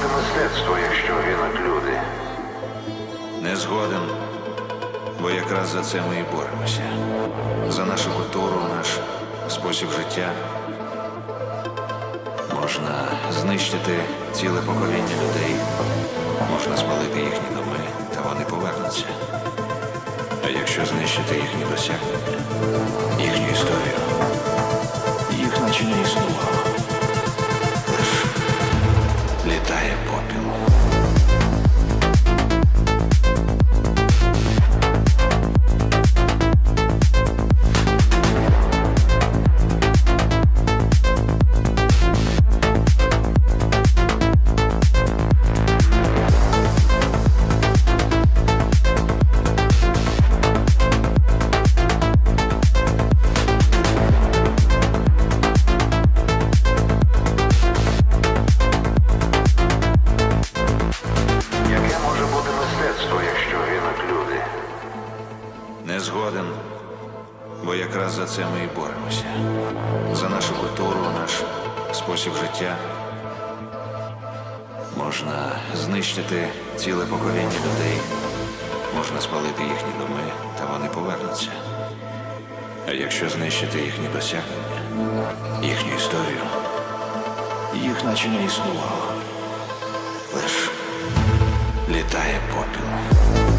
буде мистецтво, якщо гинуть люди. Не згоден, бо якраз за це ми і боремося. За нашу культуру, наш спосіб життя. Можна знищити ціле покоління людей, можна спалити їхні доми, та вони повернуться. А якщо знищити їхні досягнення, їхню історію. Згоден, бо якраз за це ми і боремося. За нашу культуру, наш спосіб життя. Можна знищити ціле покоління людей, можна спалити їхні доми, та вони повернуться. А якщо знищити їхні досягнення, їхню історію, їх наче не існувало. Лиш літає попіл.